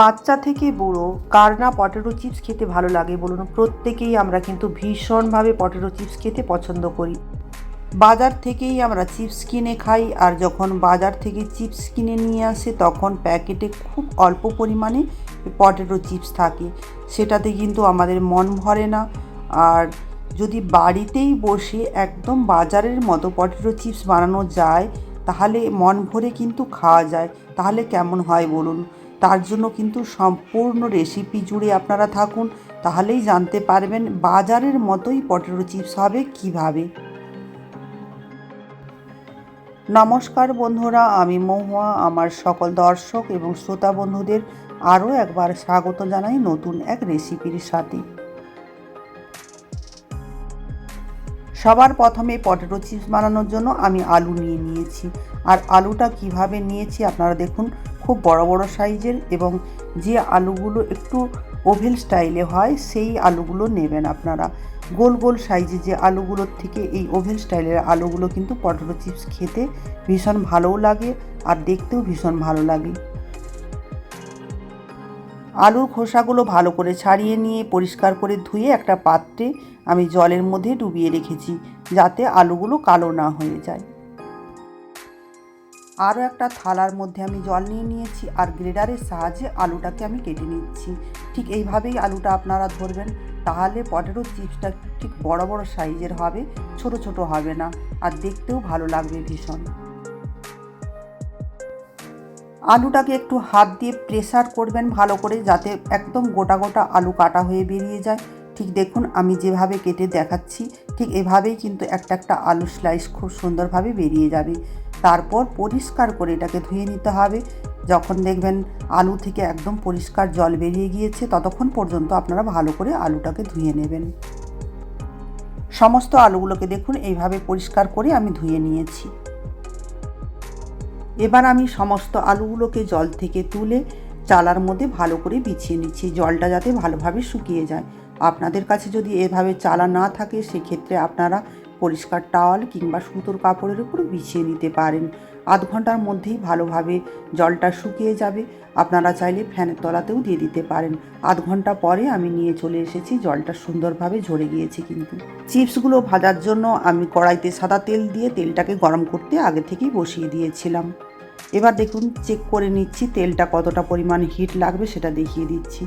বাচ্চা থেকে বুড়ো, কার না পটেটো চিপস খেতে ভালো লাগে বলুন? প্রত্যেকেই আমরা কিন্তু ভীষণভাবে পটেটো চিপস খেতে পছন্দ করি। বাজার থেকেই আমরা চিপস কিনে খাই, আর যখন বাজার থেকে চিপস কিনে নিয়ে আসে, তখন প্যাকেটে খুব অল্প পরিমাণে পটেটো চিপস থাকে। সেটাতে কিন্তু আমাদের মন ভরে না। আর যদি বাড়িতেই বসে একদম বাজারের মতো পটেটো চিপস বানানো যায়, তাহলে মন ভরে কিন্তু খাওয়া যায়। তাহলে কেমন হয় বলুন? তার জন্য কিন্তু সম্পূর্ণ রেসিপি জুড়ে আপনারা থাকুন, তাহলেই জানতে পারবেন বাজারের মতোই পটেটো চিপস হবে কীভাবে। নমস্কার বন্ধুরা, আমি মহুয়া, আমার সকল দর্শক এবং শ্রোতা বন্ধুদের আরও একবার স্বাগত জানাই নতুন এক রেসিপির সাথে। সবার প্রথমে পটেটো চিপস বানানোর জন্য আমি আলু নিয়ে নিয়েছি। আর আলুটা কীভাবে নিয়েছি আপনারা দেখুন খুব বড় বড় সাইজের এবং যে আলুগুলো একটু ওভেল স্টাইলে হয়, সেই আলুগুলো নেবেন আপনারা। গোল গোল সাইজে যে আলুগুলোর থেকে এই ওভেল স্টাইলের আলুগুলো কিন্তু পটেটো চিপস খেতে ভীষণ ভালোও লাগে আর দেখতেও ভীষণ ভালো লাগে। আলুর খোসাগুলো ভালো করে ছাড়িয়ে নিয়ে পরিষ্কার করে ধুয়ে একটা পাত্রে আমি জলের মধ্যে ডুবিয়ে রেখেছি, যাতে আলুগুলো কালো না হয়ে যায়। আরও একটা থালার মধ্যে আমি জল নিয়ে নিয়েছি আর গ্রেডারের সাহায্যে আলুটাকে আমি কেটে নিচ্ছি। ঠিক এইভাবেই আলুটা আপনারা ধরবেন, তাহলে পটেটো চিপসটা ঠিক বড় বড় সাইজের হবে, ছোট ছোট হবে না আর দেখতেও ভালো লাগবে ভীষণ। আলুটাকে একটু হাত দিয়ে প্রেসার করবেন ভালো করে যাতে একদম গোটা গোটা আলু কাটা হয়ে বেরিয়ে যায়। ঠিক দেখুন, আমি যেভাবে কেটে দেখাচ্ছি, ঠিক এভাবেই কিন্তু একটা একটা আলু স্লাইস খুব সুন্দরভাবে বেরিয়ে যাবে। তারপর পরিষ্কার করে এটাকে ধুয়ে নিতে হবে। যখন দেখবেন আলু থেকে একদম পরিষ্কার জল বেরিয়ে গিয়েছে, ততক্ষণ পর্যন্ত আপনারা ভালো করে আলুটাকে ধুয়ে নেবেন। সমস্ত আলুগুলোকে দেখুন, এইভাবে পরিষ্কার করে আমি ধুয়ে নিয়েছি। এবার আমি সমস্ত আলুগুলোকে জল থেকে তুলে চালার মধ্যে ভালো করে বিছিয়ে নিচ্ছি। জলটা যাতে ভালোভাবে শুকিয়ে যায়। আপনাদের কাছে যদি এভাবে চালা না থাকে, সেক্ষেত্রে আপনারা পরিষ্কার টাওয়াল কিংবা সুতোর কাপড়ের উপর বিছিয়ে নিতে পারেন। আধ ঘণ্টার মধ্যেই ভালোভাবে জলটা শুকিয়ে যাবে। আপনারা চাইলে ফ্যানের তলাতেও দিয়ে দিতে পারেন। আধ ঘণ্টা পরে আমি নিয়ে চলে এসেছি, জলটা সুন্দরভাবে ঝরে গিয়েছে কিন্তু। চিপসগুলো ভাজার জন্য আমি কড়াইতে সাদা তেল দিয়ে তেলটাকে গরম করতে আগে থেকেই বসিয়ে দিয়েছিলাম। এবার দেখুন, চেক করে নিচ্ছি তেলটা কতটা পরিমাণ হিট লাগবে সেটা দেখিয়ে দিচ্ছি।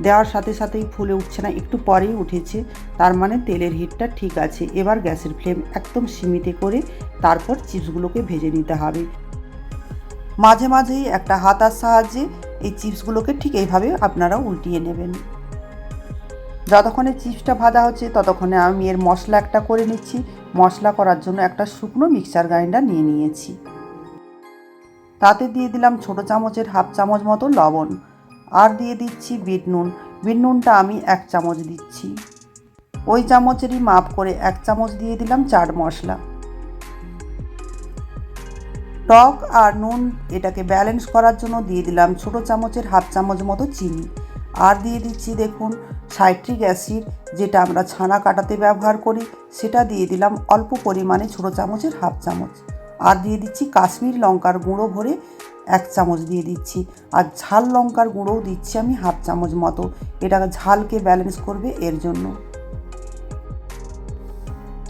দেওয়ার সাথে সাথেই ফুলে উঠছে না, একটু পরেই উঠেছে। তার মানে তেলের হিটটা ঠিক আছে। এবার গ্যাসের ফ্লেম একদম সীমিত করে তারপর চিপসগুলোকে ভেজে নিতে হবে। মাঝে মাঝেই একটা হাতার সাহায্যে এই চিপসগুলোকে ঠিক এইভাবে আপনারা উল্টিয়ে নেবেন। যতক্ষণে চিপসটা ভাজা হচ্ছে, ততক্ষণে আমি এর মশলা একটা করে নিচ্ছি। মশলা করার জন্য একটা শুকনো মিক্সার গ্রাইন্ডার নিয়ে নিয়েছি। তাতে দিয়ে দিলাম ছোটো চামচের হাফ চামচ মতো লবণ। আর দিয়ে দিচ্ছি বিট নুন। বিট নুনটা আমি এক চামচ দিচ্ছি। ওই চামচেরই মাপ করে এক চামচ দিয়ে দিলাম চাট মশলা। টক আর নুন এটাকে ব্যালেন্স করার জন্য দিয়ে দিলাম ছোটো চামচের হাফ চামচ মতো চিনি। আর দিয়ে দিচ্ছি দেখুন সাইট্রিক অ্যাসিড, যেটা আমরা ছানা কাটাতে ব্যবহার করি, সেটা দিয়ে দিলাম অল্প পরিমাণে ছোটো চামচের হাফ চামচ। আর দিয়ে দিচ্ছি কাশ্মীর লঙ্কার গুঁড়ো ভরে এক চামচ দিয়ে দিচ্ছি। আর ঝাল লঙ্কার গুঁড়োও দিচ্ছি আমি হাফ চামচ মতো। এটা ঝালকে ব্যালেন্স করবে এর জন্য।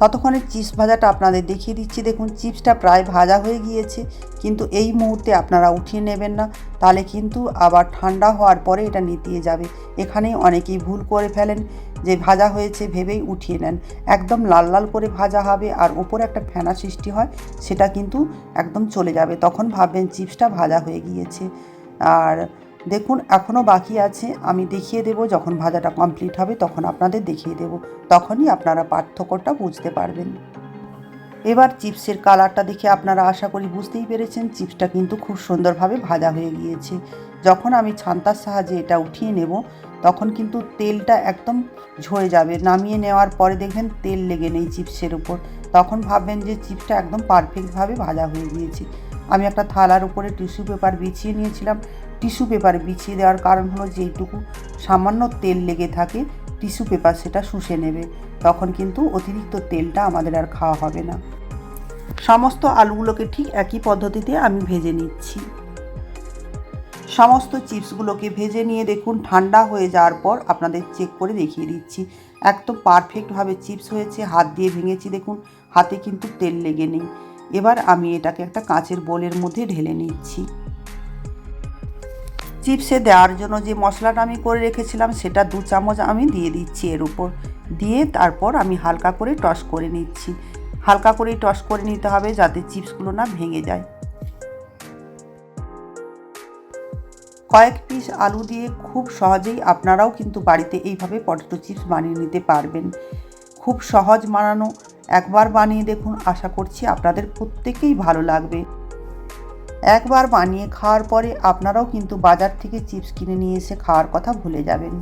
ততক্ষণে চিপস ভাজাটা আপনাদের দেখিয়ে দিচ্ছি। দেখুন, চিপসটা প্রায় ভাজা হয়ে গিয়েছে, কিন্তু এই মুহূর্তে আপনারা উঠিয়ে নেবেন না। তাহলে কিন্তু আবার ঠান্ডা হওয়ার পরে এটা নিতিয়ে যাবে। এখানে অনেকেই ভুল করে ফেলেন যে ভাজা হয়েছে ভেবেই উঠিয়ে নেন। একদম লাল লাল করে ভাজা হবে আর ওপরে একটা ফেনা সৃষ্টি হয়, সেটা কিন্তু একদম চলে যাবে। তখন ভাববেন চিপসটা ভাজা হয়ে গিয়েছে। আর দেখুন এখনও বাকি আছে। আমি দেখিয়ে দেব, যখন ভাজাটা কমপ্লিট হবে, তখন আপনাদের দেখিয়ে দেব। তখনই আপনারা পার্থক্যটা বুঝতে পারবেন। এবার চিপসের কালারটা দেখে আপনারা আশা করি বুঝতেই পেরেছেন, চিপসটা কিন্তু খুব সুন্দরভাবে ভাজা হয়ে গিয়েছে। যখন আমি ছান্তার সাহায্যে এটা উঠিয়ে নেব, তখন কিন্তু তেলটা একদম ঝরে যাবে। নামিয়ে নেওয়ার পরে দেখবেন তেল লেগে নেই চিপসের উপর। তখন ভাববেন যে চিপসটা একদম পারফেক্টভাবে ভাজা হয়ে গিয়েছে। আমি একটা থালার উপরে টিস্যু পেপার বিছিয়ে নিয়েছিলাম। টিস্যু পেপার বিছিয়ে দেওয়ার কারণ হলো যেইটুকু সামান্য তেল লেগে থাকে, টিস্যু পেপার সেটা শুষে নেবে। তখন কিন্তু অতিরিক্ত তেলটা আমাদের আর খাওয়া হবে না। সমস্ত আলুগুলোকে ঠিক একই পদ্ধতিতে আমি ভেজে নিচ্ছি। সমস্ত চিপসগুলোকে ভেজে নিয়ে দেখুন, ঠান্ডা হয়ে যাওয়ার পর আপনাদের চেক করে দেখিয়ে দিচ্ছি। একদম পারফেক্টভাবে চিপস হয়েছে, হাত দিয়ে ভেঙেছি দেখুন, হাতে কিন্তু তেল লেগে নেই। এবার আমি এটাকে একটা কাঁচের বোলের মধ্যে ঢেলে নিচ্ছি। চিপসে দেওয়ার জন্য যে মশলাটা আমি করে রেখেছিলাম, সেটা দু চামচ আমি দিয়ে দিচ্ছি এর উপর। দিয়ে তারপর আমি হালকা করে টস করে নিচ্ছি। হালকা করেই টস করে নিতে হবে যাতে চিপসগুলো না ভেঙে যায়। কয়েক পিস আলু দিয়ে খুব সহজেই আপনারাও কিন্তু বাড়িতে এইভাবে পটেটো চিপস বানিয়ে নিতে পারবেন। খুব সহজ বানানো একবার বানিয়ে দেখুন, আশা করছি আপনাদের প্রত্যেকেই ভালো লাগবে। একবার বানিয়ে খাওয়ার পরে আপনারাও কিন্তু বাজার থেকে চিপস কিনে নিয়ে এসে খাওয়ার কথা ভুলে যাবেন।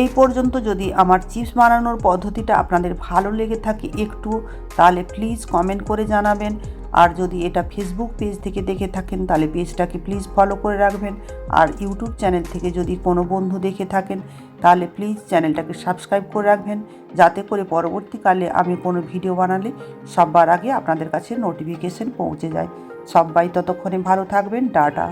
এই পর্যন্ত যদি আমার চিপস বানানোর পদ্ধতিটা আপনাদের ভালো লেগে থাকে একটু, তাহলে প্লিজ কমেন্ট করে জানাবেন। আর যদি এটা ফেসবুক পেজ থেকে দেখে থাকেন, তাহলে পেজটাকে প্লিজ ফলো করে রাখবেন। আর ইউটিউব চ্যানেল থেকে যদি কোনো বন্ধু দেখে থাকেন, তাহলে প্লিজ চ্যানেলটাকে সাবস্ক্রাইব করে রাখবেন। যাতে করে পরবর্তীকালে আমি কোনো ভিডিও বানালে সবার আগে আপনাদের কাছে নোটিফিকেশন পৌঁছে যায়। সবাই ততক্ষণে ভালো থাকবেন। টাটা।